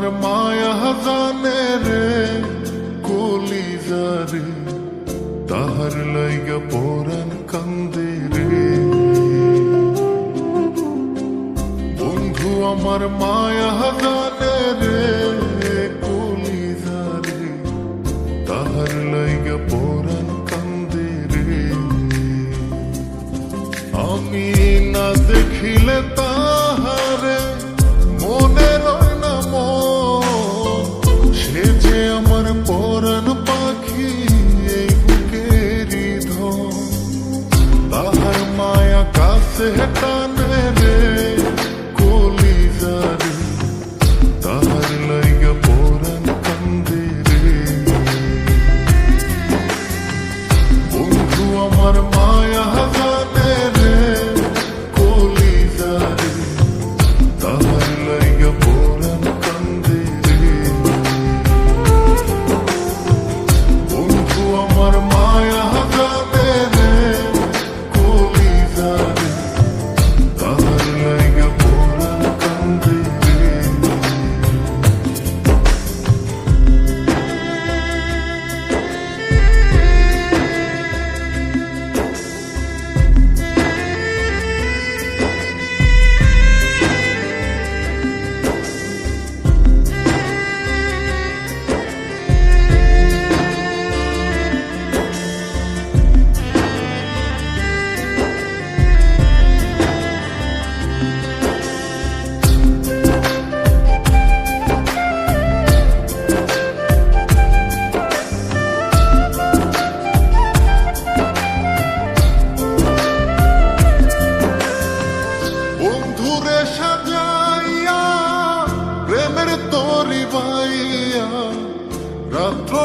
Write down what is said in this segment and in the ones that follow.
মায়া জানে রে কলিজারে তাহার লাইগা পরাণ কান্দে রে। বন্ধু, আমার মায়া জানে রে কলিজারে তাহার লাইগা পরাণ কান্দে রে। আমি না দেখিলে তাহারে মায়া কাছে টানে রে কলিজারে তাহার লাইগা পরাণ কান্দে রে বন্ধু আমার মায়া জানে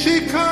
she comes.